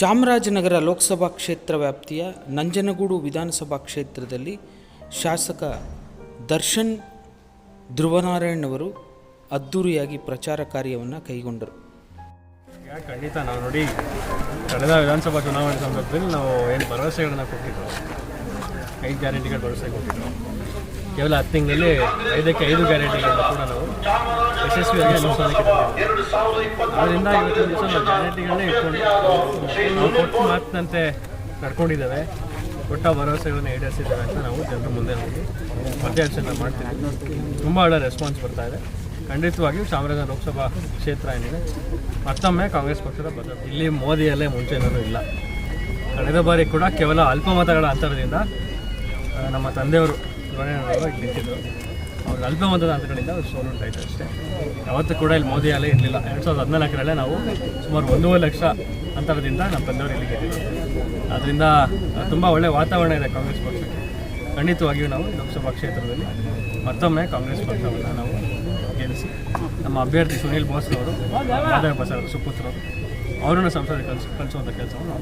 ಚಾಮರಾಜನಗರ ಲೋಕಸಭಾ ಕ್ಷೇತ್ರ ವ್ಯಾಪ್ತಿಯ ನಂಜನಗೂಡು ವಿಧಾನಸಭಾ ಕ್ಷೇತ್ರದಲ್ಲಿ ಶಾಸಕ ದರ್ಶನ್ ಧ್ರುವನಾರಾಯಣ್ ಅವರು ಅದ್ಧೂರಿಯಾಗಿ ಪ್ರಚಾರ ಕಾರ್ಯವನ್ನು ಕೈಗೊಂಡರು. ಖಂಡಿತ. ನಾವು ನೋಡಿ, ಕಳೆದ ವಿಧಾನಸಭಾ ಚುನಾವಣೆ ಸಂದರ್ಭದಲ್ಲಿ ನಾವು ಏನು ಭರವಸೆಗಳನ್ನು ಕೊಟ್ಟಿದ್ದು, ಐದು ಗ್ಯಾರಂಟಿಗಳು ಭರವಸೆ ಕೊಟ್ಟಿದ್ದು, ಕೇವಲ ಹತ್ತು ತಿಂಗಳಲ್ಲಿ ಐದಕ್ಕೆ ಐದು ಗ್ಯಾರಂಟಿಗಳನ್ನು ಕೂಡ ನಾವು ಯಶಸ್ವಿಯಾಗಿ ಅನುಸರಿಸೋದಕ್ಕೆ ಅದರಿಂದ ಇವತ್ತಿನ ದಿವಸ ನಾವು ಗ್ಯಾರಂಟಿಗಳನ್ನೇ ಇಟ್ಕೊಂಡು ನಾವು ಕೊಟ್ಟು ಮಾತಿನಂತೆ ನಡ್ಕೊಂಡಿದ್ದೇವೆ. ಕೊಟ್ಟ ಭರವಸೆಗಳನ್ನ ಈಡೇರಿಸಿದ್ದೇವೆ ಅಂತ ನಾವು ಜನರ ಮುಂದೆ ಹೋಗಿ ಮತಯಾಚನೆ ಮಾಡ್ತೀವಿ. ತುಂಬ ಒಳ್ಳೆ ರೆಸ್ಪಾನ್ಸ್ ಬರ್ತಾ ಇದೆ. ಖಂಡಿತವಾಗಿಯೂ ಚಾಮರಾಜನಗರ ಲೋಕಸಭಾ ಕ್ಷೇತ್ರ ಏನಿದೆ ಮತ್ತೊಮ್ಮೆ ಕಾಂಗ್ರೆಸ್ ಪಕ್ಷದ ಬದಲು ಇಲ್ಲಿ ಮೋದಿಯಲ್ಲೇ ಮುಂಚೆ ಏನೂ ಇಲ್ಲ. ಕಳೆದ ಬಾರಿ ಕೂಡ ಕೇವಲ ಅಲ್ಪ ಮತಗಳ ಅಂತರದಿಂದ ನಮ್ಮ ತಂದೆಯವರು ಇಲ್ಲಿ ನಿಂತಿದ್ದರು. ಅವ್ರಿಗೆ ಅಲ್ಪ ಮತದ ಹಂತಗಳಿಂದ ಅವ್ರು ಸೋಲುಂಟಾಯಿತು ಅಷ್ಟೇ. ಯಾವತ್ತೂ ಕೂಡ ಇಲ್ಲಿ ಮೋದಿ ಅಲ್ಲೇ ಇರಲಿಲ್ಲ. ಎರಡು ಸಾವಿರದ ಹದಿನಾಲ್ಕರಲ್ಲೇ ನಾವು ಸುಮಾರು ಒಂದೂವರೆ ಲಕ್ಷ ಅಂತರದಿಂದ ನಮ್ಮ ತಂದೆಯವರು ಇಲ್ಲಿಗೆ ಅದರಿಂದ ತುಂಬ ಒಳ್ಳೆಯ ವಾತಾವರಣ ಇದೆ ಕಾಂಗ್ರೆಸ್ ಪಕ್ಷಕ್ಕೆ. ಖಂಡಿತವಾಗಿಯೂ ನಾವು ಲೋಕಸಭಾ ಕ್ಷೇತ್ರದಲ್ಲಿ ಮತ್ತೊಮ್ಮೆ ಕಾಂಗ್ರೆಸ್ ಪಕ್ಷವನ್ನು ನಾವು ಗೆಲ್ಲಿಸಿ ನಮ್ಮ ಅಭ್ಯರ್ಥಿ ಸುನೀಲ್ ಬೋಸ್ ಅವರು ಮಾಧವ ಸುಪುತ್ರ ಸುಪುತ್ರರು ಅವರನ್ನು ಸಂಸದ ಕಲಿಸ ಕಲಿಸುವಂಥ ಕೆಲಸವನ್ನು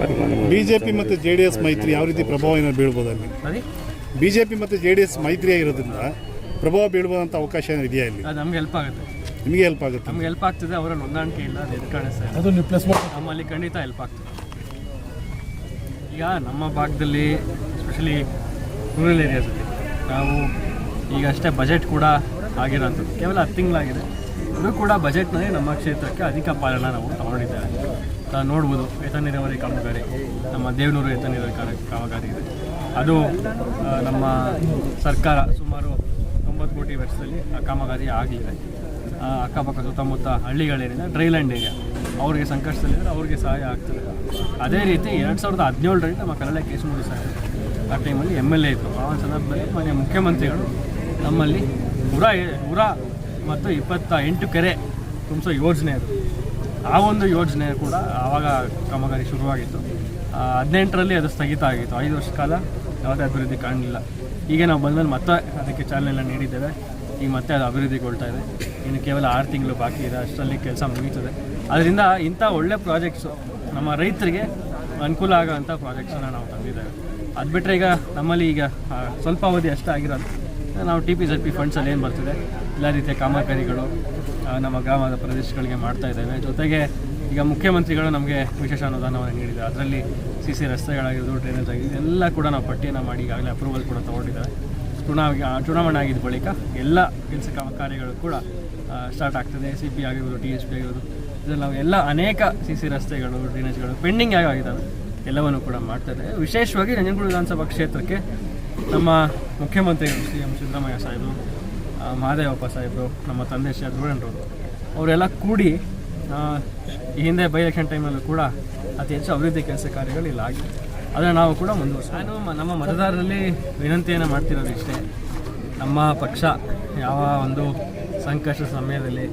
ನಾವು ಬಿಜೆಪಿ ಮತ್ತು ಜೆ ಡಿ ಎಸ್ ಮೈತ್ರಿ ಯಾವ ರೀತಿ ಪ್ರಭಾವ ಏನಾದ್ರು ಬೀಳ್ಬೋದು ಅಲ್ಲಿ ಸರಿ? ಬಿಜೆಪಿ ಮತ್ತು ಜೆ ಡಿ ಎಸ್ ಮೈತ್ರಿ ಆಗಿರೋದ್ರಿಂದ ಪ್ರಭಾವ ಬೀಳುವಂಥ ಅವಕಾಶ ಏನಾದ್ರು ಇದೆಯಾ ಇಲ್ಲಿ? ಅದು ನಮ್ಗೆ ಹೆಲ್ಪ್ ಆಗುತ್ತೆ. ನಿಮಗೆ ಹೆಲ್ಪ್ ಆಗುತ್ತೆ. ನಮ್ಗೆ ಹೆಲ್ಪ್ ಆಗ್ತದೆ ಅವರ ಹೊಂದಾಣಿಕೆ ಇಲ್ಲ ಅದು ಎದ್ದು ಕಾಣಿಸ್ತಾ ಅದು ನೀವು ಪ್ಲಸ್ ನಮ್ಮಲ್ಲಿ ಖಂಡಿತ ಹೆಲ್ಪ್ ಆಗ್ತದೆ. ಈಗ ನಮ್ಮ ಭಾಗದಲ್ಲಿ ಎಸ್ಪೆಷಲಿ ರೂರಲ್ ಏರಿಯಾಸಲ್ಲಿ ನಾವು ಈಗ ಅಷ್ಟೇ ಬಜೆಟ್ ಕೂಡ ಆಗಿರೋದು. ಕೇವಲ ಹತ್ತು ತಿಂಗಳಾಗಿದೆ. ಅದು ಕೂಡ ಬಜೆಟ್ನಲ್ಲಿ ನಮ್ಮ ಕ್ಷೇತ್ರಕ್ಕೆ ಅಧಿಕ ಪಾಲನ ನಾವು ತಗೊಂಡಿದ್ದೇವೆ. ನಾವು ನೋಡ್ಬೋದು ಏತ ನೀರಾವರಿ ಕಾಮಗಾರಿ ನಮ್ಮ ದೇವನೂರು ಏತ ನೀರಾವರಿ ಕಾಮಗಾರಿ ಇದೆ. ಅದು ನಮ್ಮ ಸರ್ಕಾರ ಸುಮಾರು ತೊಂಬತ್ತು ಕೋಟಿ ವೆಚ್ಚದಲ್ಲಿ ಆ ಕಾಮಗಾರಿ ಆಗಲಿದೆ ಅಕ್ಕಪಕ್ಕ ಸುತ್ತಮುತ್ತ ಹಳ್ಳಿಗಳೇನಿದೆ ಡ್ರೈಲ್ಯಾಂಡ್ ಏರಿಯಾ ಅವರಿಗೆ ಸಂಕಷ್ಟದಲ್ಲಿದ್ದರೆ ಅವ್ರಿಗೆ ಸಹಾಯ ಆಗ್ತದೆ. ಅದೇ ರೀತಿ ಎರಡು ಸಾವಿರದ ಹದಿನೇಳರಿಂದ ನಮ್ಮ ಕನ್ನಡ ಕೇಶಮೂರಿ ಸಾಹೇಬ್ ಆ ಟೈಮಲ್ಲಿ ಎಂ ಎಲ್ ಎ ಇತ್ತು. ಆ ಸಂದರ್ಭದಲ್ಲಿ ಮಾನ್ಯ ಮುಖ್ಯಮಂತ್ರಿಗಳು ನಮ್ಮಲ್ಲಿ ಉರ ನೂರ ಮತ್ತು ಇಪ್ಪತ್ತ ಎಂಟು ಕೆರೆ ತುಂಬಿಸೋ ಯೋಜನೆ ಅದು. ಆ ಒಂದು ಯೋಜನೆ ಕೂಡ ಆವಾಗ ಕಾಮಗಾರಿ ಶುರುವಾಗಿತ್ತು. ಹದಿನೆಂಟರಲ್ಲಿ ಅದು ಸ್ಥಗಿತ ಆಗಿತ್ತು. ಐದು ವರ್ಷ ಕಾಲ ಯಾವುದೇ ಅಭಿವೃದ್ಧಿ ಕಾಣಲಿಲ್ಲ. ಈಗ ನಾವು ಬಂದ್ಮೇಲೆ ಮತ್ತೆ ಅದಕ್ಕೆ ಚಾಲನೆಲ್ಲ ನೀಡಿದ್ದೇವೆ. ಈಗ ಮತ್ತೆ ಅದು ಅಭಿವೃದ್ಧಿಗೊಳ್ತಾ ಇದೆ. ಇನ್ನು ಕೇವಲ ಆರು ತಿಂಗಳು ಬಾಕಿ ಇದೆ. ಅಷ್ಟರಲ್ಲಿ ಕೆಲಸ ಮುಗೀತದೆ ಅದರಿಂದ ಇಂಥ ಒಳ್ಳೆ ಪ್ರಾಜೆಕ್ಟ್ಸು ನಮ್ಮ ರೈತರಿಗೆ ಅನುಕೂಲ ಆಗೋವಂಥ ಪ್ರಾಜೆಕ್ಟ್ಸನ್ನು ನಾವು ತಂದಿದ್ದೇವೆ. ಅದು ಬಿಟ್ಟರೆ ಈಗ ನಮ್ಮಲ್ಲಿ ಈಗ ಸ್ವಲ್ಪ ಅವಧಿ ಅಷ್ಟೇ ಆಗಿರೋದು. ನಾವು ಟಿ ಪಿ ಜೆಡ್ ಪಿ ಫಂಡ್ಸಲ್ಲಿ ಏನು ಬರ್ತಿದೆ? ಎಲ್ಲ ರೀತಿಯ ಕಾಮಗಾರಿಗಳು ನಮ್ಮ ಗ್ರಾಮದ ಪ್ರದೇಶಗಳಿಗೆ ಮಾಡ್ತಾ ಇದ್ದೇವೆ. ಜೊತೆಗೆ ಈಗ ಮುಖ್ಯಮಂತ್ರಿಗಳು ನಮಗೆ ವಿಶೇಷ ಅನುದಾನವನ್ನು ನೀಡಿದ್ದಾರೆ. ಅದರಲ್ಲಿ ಸಿ ಸಿ ರಸ್ತೆಗಳಾಗಿರೋದು ಡ್ರೈನೇಜ್ ಆಗಿರೋದು ಎಲ್ಲ ಕೂಡ ನಾವು ಪಟ್ಟಿಯನ್ನು ಮಾಡಿ ಈಗಾಗಲೇ ಅಪ್ರೂವಲ್ ಕೂಡ ತೊಗೊಂಡಿದ್ದಾರೆ. ಚುನಾವಣೆ ಚುನಾವಣೆ ಆಗಿದ್ದ ಬಳಿಕ ಎಲ್ಲ ಕೆಲಸ ಕಾರ್ಯಗಳು ಕೂಡ ಸ್ಟಾರ್ಟ್ ಆಗ್ತದೆ. ಸಿ ಪಿ ಆಗಿರ್ಬೋದು ಟಿ ಎಸ್ ಪಿ ಆಗಿರ್ಬೋದು. ಇದರಲ್ಲಿ ನಾವು ಎಲ್ಲ ಅನೇಕ ಸಿ ಸಿ ರಸ್ತೆಗಳು ಡ್ರೈನೇಜ್ಗಳು ಪೆಂಡಿಂಗ್ ಆಗಿ ಆಗಿದ್ದಾವೆ. ಎಲ್ಲವನ್ನು ಕೂಡ ಮಾಡ್ತಾರೆ ವಿಶೇಷವಾಗಿ ನಂಜನಗೂಡು ವಿಧಾನಸಭಾ ಕ್ಷೇತ್ರಕ್ಕೆ ನಮ್ಮ ಮುಖ್ಯಮಂತ್ರಿಗಳು ಸಿ ಎಂ ಸಿದ್ದರಾಮಯ್ಯ ಸಾಹೇಬರು ಮಹಾದೇವಪ್ಪ ಸಾಹೇಬರು, ನಮ್ಮ ತಂದೆ ಶ್ರೀ ಅವರೆಲ್ಲ ಕೂಡಿ ಈ ಹಿಂದೆ ಬೈ ಎಲೆಕ್ಷನ್ ಟೈಮಲ್ಲೂ ಕೂಡ ಅತಿ ಹೆಚ್ಚು ಅಭಿವೃದ್ಧಿ ಕೆಲಸ ಕಾರ್ಯಗಳು ಇಲ್ಲ ಆಗಿದೆ ಅದನ್ನು ನಾವು ಕೂಡ ಮುಂದೆ ನಾನು ನಮ್ಮ ಮತದಾರರಲ್ಲಿ ವಿನಂತಿಯನ್ನು ಮಾಡ್ತಿರೋದು ಇಷ್ಟೇ. ನಮ್ಮ ಪಕ್ಷ ಯಾವ ಒಂದು ಸಂಕಷ್ಟ ಸಮಯದಲ್ಲಿ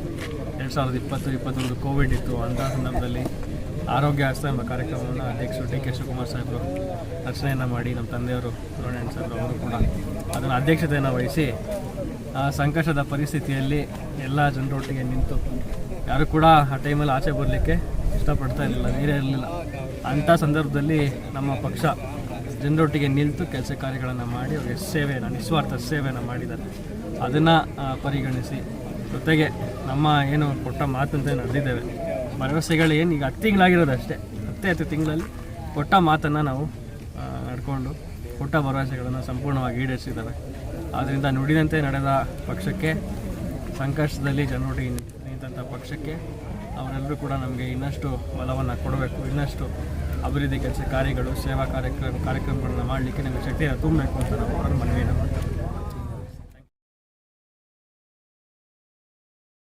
ಎರಡು ಸಾವಿರದ ಇಪ್ಪತ್ತು, ಇಪ್ಪತ್ತೊಂದು ಕೋವಿಡ್ ಇತ್ತು, ಅಂತಹ ಸಂದರ್ಭದಲ್ಲಿ ಆರೋಗ್ಯ ಹಸ್ತ ಎಂಬ ಕಾರ್ಯಕ್ರಮವನ್ನು ಅಧ್ಯಕ್ಷರು ಡಿ ಕೆ ಶಿವಕುಮಾರ್ ಸಾಹೇಬರು ರಚನೆಯನ್ನು ಮಾಡಿ ನಮ್ಮ ತಂದೆಯವರು ಸರ್ ಅವರು ಕೂಡ ಅದನ್ನು ಅಧ್ಯಕ್ಷತೆಯನ್ನು ವಹಿಸಿ ಆ ಸಂಕಷ್ಟದ ಪರಿಸ್ಥಿತಿಯಲ್ಲಿ ಎಲ್ಲ ಜನರೊಟ್ಟಿಗೆ ನಿಂತು, ಯಾರು ಕೂಡ ಆ ಟೈಮಲ್ಲಿ ಆಚೆ ಬರಲಿಕ್ಕೆ ಇಷ್ಟಪಡ್ತಾ ಇರಲಿಲ್ಲ, ನೀರೇ ಇರಲಿಲ್ಲ. ಅಂಥ ಸಂದರ್ಭದಲ್ಲಿ ನಮ್ಮ ಪಕ್ಷ ಜನರೊಟ್ಟಿಗೆ ನಿಂತು ಕೆಲಸ ಕಾರ್ಯಗಳನ್ನು ಮಾಡಿ, ಅವರಿಗೆ ಸೇವೆಯನ್ನು, ನಿಸ್ವಾರ್ಥ ಸೇವೆಯನ್ನು ಮಾಡಿದ್ದಾರೆ. ಅದನ್ನು ಪರಿಗಣಿಸಿ, ಜೊತೆಗೆ ನಮ್ಮ ಏನು ಕೊಟ್ಟ ಮಾತಂತೆ ನಡೆದಿದ್ದೇವೆ. ಭರವಸೆಗಳು ಏನು ಈಗ ಹತ್ತು ತಿಂಗಳಾಗಿರೋದು ಅಷ್ಟೇ. ಹತ್ತೇ ತಿಂಗಳಲ್ಲಿ ಕೊಟ್ಟ ಮಾತನ್ನು ನಾವು ನಡ್ಕೊಂಡು, ಕೊಟ್ಟ ಭರವಸೆಗಳನ್ನು ಸಂಪೂರ್ಣವಾಗಿ ಈಡೇರಿಸಿದ್ದಾವೆ. ಆದ್ದರಿಂದ ನುಡಿದಂತೆ ನಡೆದ ಪಕ್ಷಕ್ಕೆ ಸಂಕಷ್ಟದಲ್ಲಿ ಜನರುಡಿ ನಿಂತ್- ನಿಂತಹ ಪಕ್ಷಕ್ಕೆ ಅವರೆಲ್ಲರೂ ಕೂಡ ನಮಗೆ ಇನ್ನಷ್ಟು ಬಲವನ್ನು ಕೊಡಬೇಕು, ಇನ್ನಷ್ಟು ಅಭಿವೃದ್ಧಿ ಕೆಲಸ ಕಾರ್ಯಗಳು, ಸೇವಾ ಕಾರ್ಯಕ್ರಮ, ಕಾರ್ಯಕ್ರಮಗಳನ್ನು ಮಾಡಲಿಕ್ಕೆ ನಮಗೆ ಶಕ್ತಿಯನ್ನು ತುಂಬಬೇಕು ಅಂತ ನಾವು ಅವರ ಮನವಿಯನ್ನು ಮಾಡ್ತೇವೆ